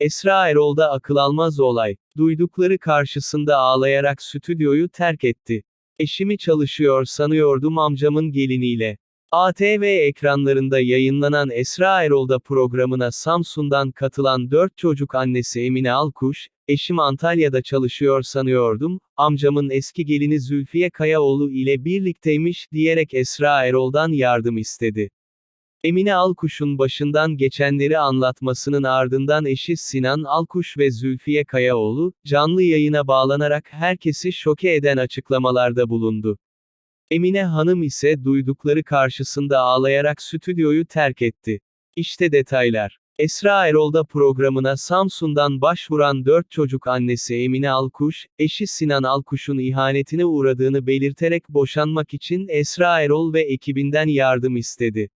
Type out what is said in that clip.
Esra Erol'da akıl almaz olay. Duydukları karşısında ağlayarak stüdyoyu terk etti. Eşimi çalışıyor sanıyordum amcamın geliniyle. ATV ekranlarında yayınlanan Esra Erol'da programına Samsun'dan katılan 4 çocuk annesi Emine Alkuş, eşim Antalya'da çalışıyor sanıyordum, amcamın eski gelini Zülfiye Kayaoğlu ile birlikteymiş diyerek Esra Erol'dan yardım istedi. Emine Alkuş'un başından geçenleri anlatmasının ardından eşi Sinan Alkuş ve Zülfiye Kayaoğlu, canlı yayına bağlanarak herkesi şoke eden açıklamalarda bulundu. Emine Hanım ise duydukları karşısında ağlayarak stüdyoyu terk etti. İşte detaylar. Esra Erol'da programına Samsun'dan başvuran 4 çocuk annesi Emine Alkuş, eşi Sinan Alkuş'un ihanetine uğradığını belirterek boşanmak için Esra Erol ve ekibinden yardım istedi.